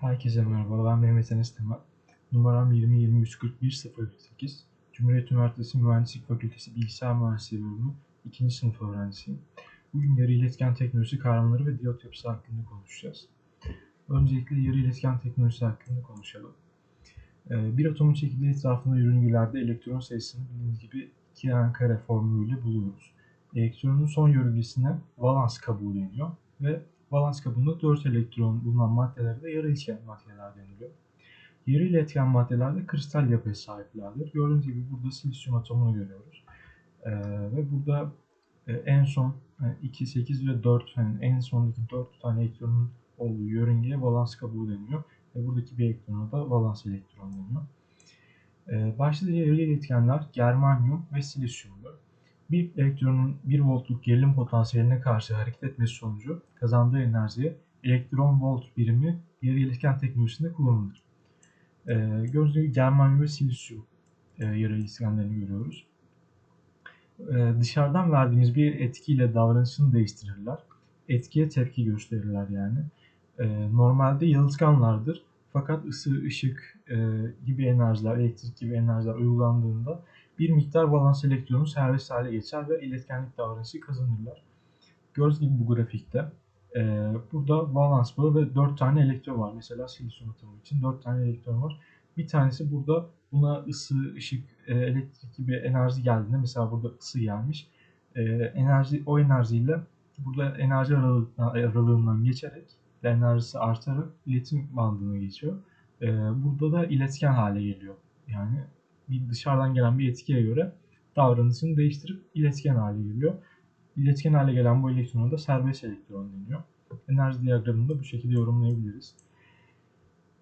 Herkese merhaba, ben Mehmet Enes Temel. Numaram 20 23 41 048. Cumhuriyet Üniversitesi Mühendislik Fakültesi Bilgisayar Mühendisliği bölümü 2. sınıf öğrencisiyim. Bugün yarı iletken teknolojisi kavramları ve diyot yapısı hakkında konuşacağız. Öncelikle yarı iletken teknolojisi hakkında konuşalım. Ee, bir atomun çekirdeği etrafında yörüngelerde elektron sayısını bildiğiniz gibi 2 n kare formülüyle buluyoruz. Elektronun son yörüngesine valans kabuğu deniyor ve valans kabuğunda 4 elektron bulunan maddelere de yarı iletken maddeler deniliyor. Yarı iletken maddeler de kristal yapıya sahiplerdir. Gördüğünüz gibi burada silisyum atomunu görüyoruz. Ee, ve burada e, en son yani 2, 8 ve 4 yani en sondaki 4 tane elektronun olduğu yörüngeye valans kabuğu deniyor. Ve buradaki bir elektrona da valans elektron deniyor. Ee, başta yarı iletkenler germanyum ve silisyumdur. Bir elektronun 1 voltluk gerilim potansiyeline karşı hareket etmesi sonucu kazandığı enerjiye elektron volt birimi yarı iletken teknolojisinde kullanılır. Ee, gördüğünüz gibi germanyum ve silisyum e, yarı iletkenlerini görüyoruz. Ee, dışarıdan verdiğimiz bir etkiyle davranışını değiştirirler. Etkiye tepki gösterirler yani. Ee, normalde yalıtkanlardır. Fakat ısı, ışık e, gibi enerjiler, elektrik gibi enerjiler uygulandığında bir miktar valans elektronu serbest hale geçer ve iletkenlik davranışı kazanırlar. Gördüğünüz gibi bu grafikte e, burada valans bağı ve 4 tane elektron var. Mesela silisyum atomu için 4 tane elektron var. Bir tanesi burada buna ısı, ışık, e, elektrik gibi enerji geldiğinde mesela burada ısı gelmiş. E, enerji o enerjiyle burada enerji aralığından, geçerek enerjisi artarak iletim bandına geçiyor. Burada da iletken hale geliyor. Yani bir dışarıdan gelen bir etkiye göre davranışını değiştirip iletken hale geliyor. İletken hale gelen bu elektrona da serbest elektron deniyor. Enerji diyagramını da bu şekilde yorumlayabiliriz.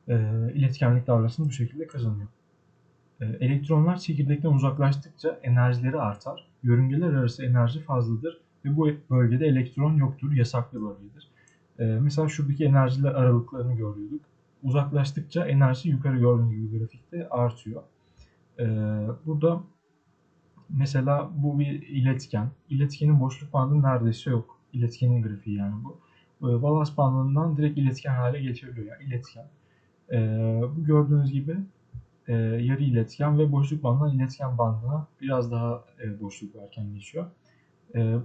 E, iletkenlik davranışını bu şekilde kazanıyor. E, elektronlar çekirdekten uzaklaştıkça enerjileri artar. Yörüngeler arası enerji fazladır ve bu bölgede elektron yoktur, yasaklı bölgedir. E, mesela şuradaki enerjiler aralıklarını görüyorduk. Uzaklaştıkça enerji yukarı gördüğünüz gibi grafikte artıyor. Ee, burada mesela bu bir iletken. İletkenin boşluk bandı neredeyse yok. İletkenin grafiği yani bu. Ee, valans bandından direkt iletken hale geçebiliyor yani iletken. Ee, bu gördüğünüz gibi e, yarı iletken ve boşluk bandından iletken bandına biraz daha e, boşluk varken geçiyor.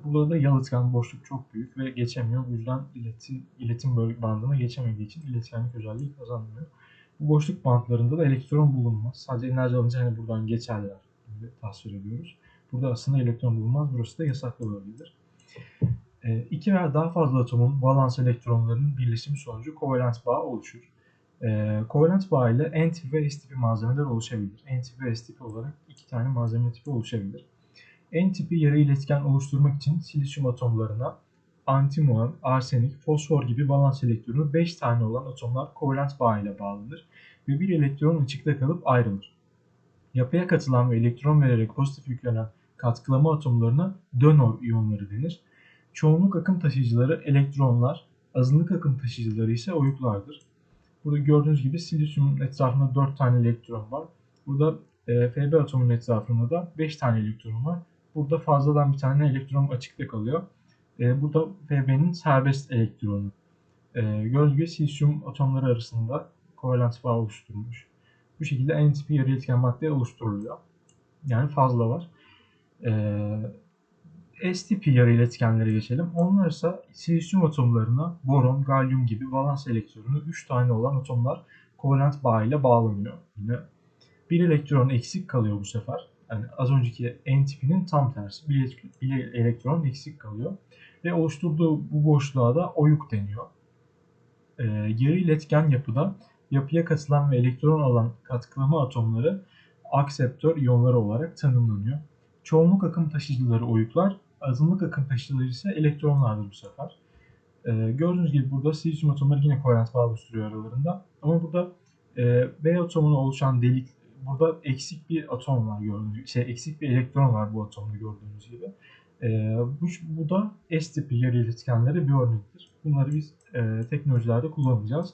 Burada da yalıtkan boşluk çok büyük ve geçemiyor. Bu yüzden iletim, iletim bandına geçemediği için iletkenlik özelliği kazanmıyor. Boşluk bantlarında da elektron bulunmaz. Sadece enerji alınca hani buradan geçerler gibi tasvir ediyoruz. Burada aslında elektron bulunmaz. Burası da yasaklı bölgedir. E, iki veya daha fazla atomun valans elektronlarının birleşimi sonucu kovalent bağ oluşur. E, kovalent bağ ile N tipi ve S tipi malzemeler oluşabilir. N tipi ve S tipi olarak iki tane malzeme tipi oluşabilir. N tipi yarı iletken oluşturmak için silisyum atomlarına antimon, arsenik, fosfor gibi valans elektronu 5 tane olan atomlar kovalent bağ ile bağlanır ve bir elektron açıkta kalıp ayrılır. Yapıya katılan ve elektron vererek pozitif yüklenen katkılama atomlarına donor iyonları denir. Çoğunluk akım taşıyıcıları elektronlar, azınlık akım taşıyıcıları ise oyuklardır. Burada gördüğünüz gibi silisyumun etrafında 4 tane elektron var. Burada e, Fb atomunun etrafında da 5 tane elektron var. Burada fazladan bir tane elektron açıkta kalıyor. E, burada Fb'nin serbest elektronu. E, gibi silisyum atomları arasında kovalent bağ oluşturulmuş. Bu şekilde N tipi yarı iletken madde oluşturuluyor. Yani fazla var. E, S tipi yarı iletkenlere geçelim. Onlar ise silisyum atomlarına boron, galyum gibi valans elektronu 3 tane olan atomlar kovalent bağ ile bağlanıyor. Yine bir elektron eksik kalıyor bu sefer. Yani az önceki N tipinin tam tersi. Bir, bir elektron eksik kalıyor ve oluşturduğu bu boşluğa da oyuk deniyor. E, yarı iletken yapıda yapıya katılan ve elektron alan katkılama atomları akseptör iyonları olarak tanımlanıyor. Çoğunluk akım taşıyıcıları oyuklar, azınlık akım taşıyıcıları ise elektronlardır bu sefer. E, gördüğünüz gibi burada silisyum atomları yine kovalent bağ oluşturuyor aralarında. Ama burada e, B atomunu oluşan delik, burada eksik bir atom var gördüğünüz. Şey, eksik bir elektron var bu atomda gördüğünüz gibi. E, bu, bu da S tipi yarı iletkenlere bir örnektir. Bunları biz e, teknolojilerde kullanacağız.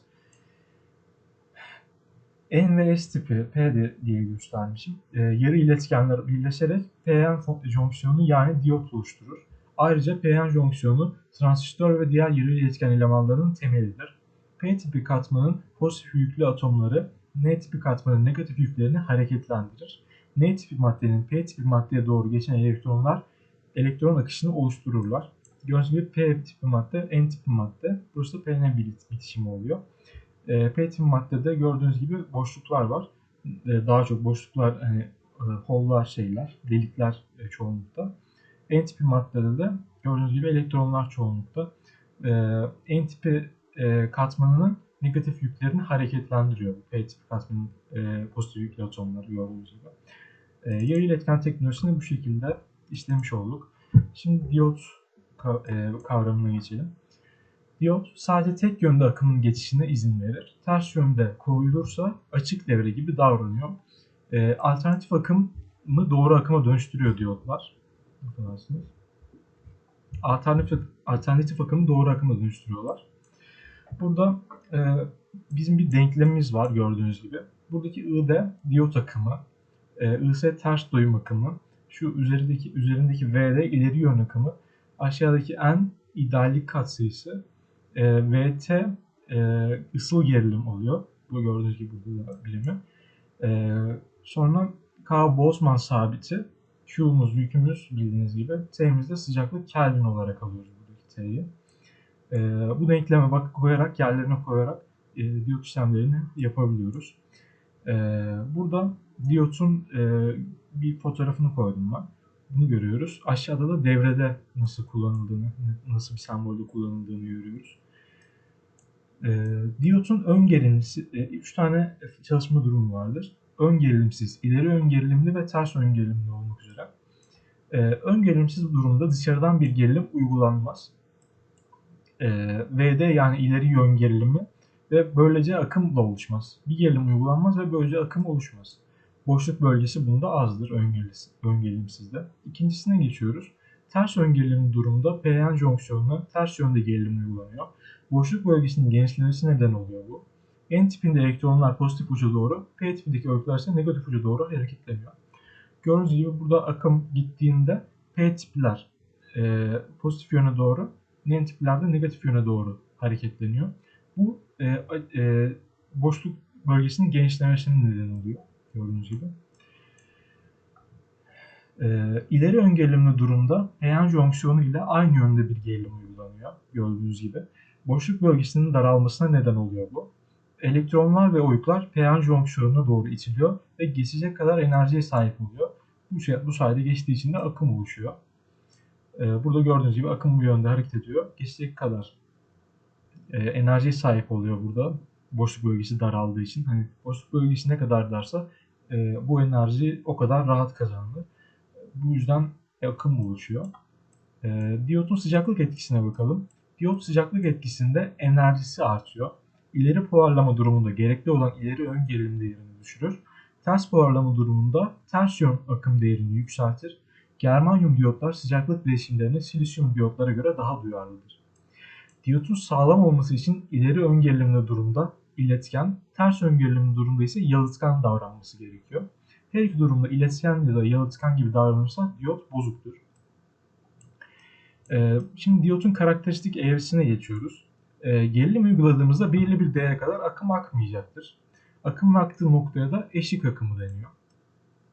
N ve S tipi P diye göstermişim. E, yarı iletkenler birleşerek PN jonksiyonu yani diyot oluşturur. Ayrıca PN jonksiyonu transistör ve diğer yarı iletken elemanların temelidir. P tipi katmanın pozitif yüklü atomları N tipi katmanın negatif yüklerini hareketlendirir. N tipi maddenin P tipi maddeye doğru geçen elektronlar elektron akışını oluştururlar. Gördüğünüz gibi P tipi madde, N tipi madde. Burası da PN bit- bitişimi oluyor. E, P tipi maddede gördüğünüz gibi boşluklar var. E, daha çok boşluklar, hani e, hollar şeyler, delikler e, çoğunlukta. N tipi maddede de gördüğünüz gibi elektronlar çoğunlukta. E, N tipi e, katmanının negatif yüklerini hareketlendiriyor. P tipi katmanın e, pozitif yüklü atomları gördüğünüz gibi. E, yarı iletken teknolojisini bu şekilde işlemiş olduk. Şimdi diyot e, kavramına geçelim. Diyot sadece tek yönde akımın geçişine izin verir. Ters yönde koyulursa açık devre gibi davranıyor. E, alternatif akımı doğru akıma dönüştürüyor diyotlar. Alternatif, alternatif akımı doğru akıma dönüştürüyorlar. Burada e, bizim bir denklemimiz var gördüğünüz gibi. Buradaki I de diyot akımı, e, I ise ters doyum akımı, şu üzerindeki üzerindeki V de ileri yön akımı, aşağıdaki N ideallik katsayısı, e, VT e, ısıl gerilim oluyor. Bu gördüğünüz gibi burada bilimi. E, sonra K Boltzmann sabiti, Q'muz yükümüz bildiğiniz gibi, T'miz de sıcaklık Kelvin olarak alıyoruz buradaki T'yi. E, bu denkleme bak koyarak yerlerine koyarak e, diyot işlemlerini yapabiliyoruz. E, burada diyotun e, bir fotoğrafını koydum ben. Bunu görüyoruz. Aşağıda da devrede nasıl kullanıldığını, nasıl bir sembolde kullanıldığını görüyoruz. E, diyotun ön gerilimsi, 3 tane çalışma durumu vardır. Ön gerilimsiz, ileri ön gerilimli ve ters ön gerilimli olmak üzere. E, ön gerilimsiz durumda dışarıdan bir gerilim uygulanmaz. E, VD yani ileri yön gerilimi ve böylece akım da oluşmaz. Bir gerilim uygulanmaz ve böylece akım oluşmaz. Boşluk bölgesi bunda azdır ön gerilimsizde. İkincisine geçiyoruz. Ters ön durumda PN jonksiyonuna ters yönde gerilim uygulanıyor. Boşluk bölgesinin genişlemesi neden oluyor bu. N tipinde elektronlar pozitif uca doğru, P tipindeki örgütler ise negatif uca doğru hareketleniyor. Gördüğünüz gibi burada akım gittiğinde P tipler e, pozitif yöne doğru, N tipler de negatif yöne doğru hareketleniyor. Bu e, e, boşluk bölgesinin genişlemesinin neden oluyor. Gördüğünüz gibi. E, ileri ön durumda PN jonksiyonu ile aynı yönde bir gerilim uygulanıyor. Gördüğünüz gibi. Boşluk bölgesinin daralmasına neden oluyor bu. Elektronlar ve oyuklar PN jonksiyonuna doğru itiliyor ve geçecek kadar enerjiye sahip oluyor. Bu, şey, bu sayede geçtiği için de akım oluşuyor. E, burada gördüğünüz gibi akım bu yönde hareket ediyor. Geçecek kadar e, enerjiye sahip oluyor burada. Boşluk bölgesi daraldığı için. Hani boşluk bölgesi ne kadar darsa e, bu enerji o kadar rahat kazanılır. Bu yüzden akım oluşuyor. E, diyotun sıcaklık etkisine bakalım. Diyot sıcaklık etkisinde enerjisi artıyor. İleri polarlama durumunda gerekli olan ileri ön gerilim değerini düşürür. Ters polarlama durumunda ters yön akım değerini yükseltir. Germanyum diyotlar sıcaklık değişimlerine silisyum diyotlara göre daha duyarlıdır. Diyotun sağlam olması için ileri ön gerilimli durumda iletken, ters ön gerilimli durumda ise yalıtkan davranması gerekiyor. Her iki durumda iletken ya da yalıtkan gibi davranırsa diyot bozuktur. Ee, şimdi diyotun karakteristik eğrisine geçiyoruz. Ee, gerilim uyguladığımızda belirli bir değere kadar akım akmayacaktır. Akım aktığı noktaya da eşik akımı deniyor.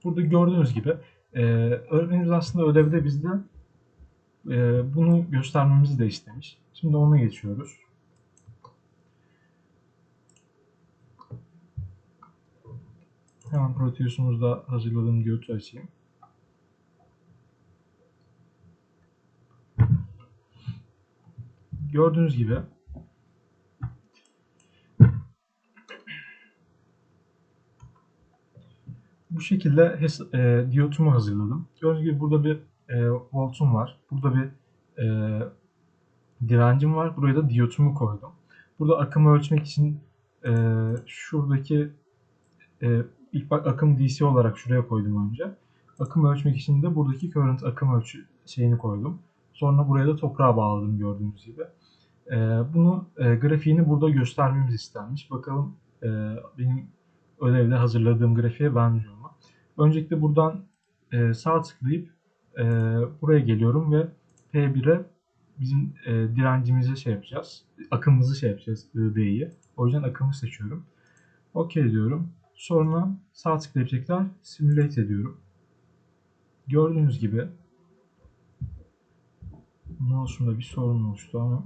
Burada gördüğünüz gibi e, öğretmenimiz aslında ödevde bizde e, bunu göstermemizi de istemiş. Şimdi ona geçiyoruz. Hemen Proteus'umuzda hazırladığım diyotu açayım. Gördüğünüz gibi bu şekilde e, diyotumu hazırladım. Gördüğünüz gibi burada bir e, voltum var. Burada bir e, direncim var. Buraya da diyotumu koydum. Burada akımı ölçmek için e, şuradaki e, ilk bak akım DC olarak şuraya koydum önce. Akım ölçmek için de buradaki current akım ölçü şeyini koydum. Sonra buraya da toprağa bağladım gördüğünüz gibi. E, bunu e, grafiğini burada göstermemiz istenmiş. Bakalım e, benim ödevde hazırladığım grafiğe benziyor mu? Öncelikle buradan e, sağ tıklayıp e, buraya geliyorum ve P1'e bizim e, direncimizi şey yapacağız. Akımımızı şey yapacağız ID'yi. O yüzden akımı seçiyorum. OK diyorum. Sonra sağ tıklayıp tekrar simulate ediyorum. Gördüğünüz gibi mouse'umda bir sorun oluştu ama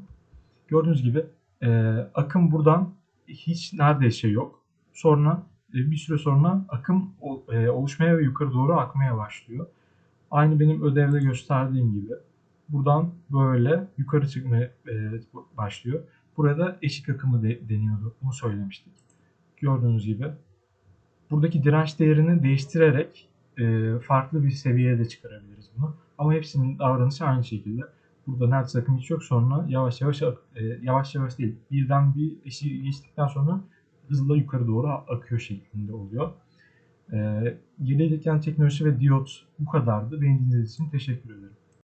gördüğünüz gibi e, akım buradan hiç neredeyse yok. Sonra e, bir süre sonra akım e, oluşmaya ve yukarı doğru akmaya başlıyor. Aynı benim ödevde gösterdiğim gibi. Buradan böyle yukarı çıkmaya e, başlıyor. Burada eşik akımı de, deniyordu. Bunu söylemiştik. Gördüğünüz gibi. Buradaki direnç değerini değiştirerek e, farklı bir seviyeye de çıkarabiliriz bunu. Ama hepsinin davranışı aynı şekilde. Burada neredeyse akım hiç yok. Sonra yavaş yavaş e, yavaş yavaş değil. Birden bir eşiği geçtikten sonra hızla yukarı doğru akıyor şeklinde oluyor. E, geri iletken ve diyot bu kadardı. Beni dinlediğiniz için teşekkür ederim.